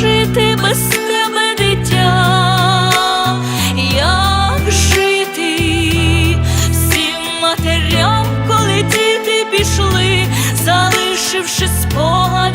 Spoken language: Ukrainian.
жити без тебе, дитя? Як жити всім матерям, коли діти пішли, залишивши спокій?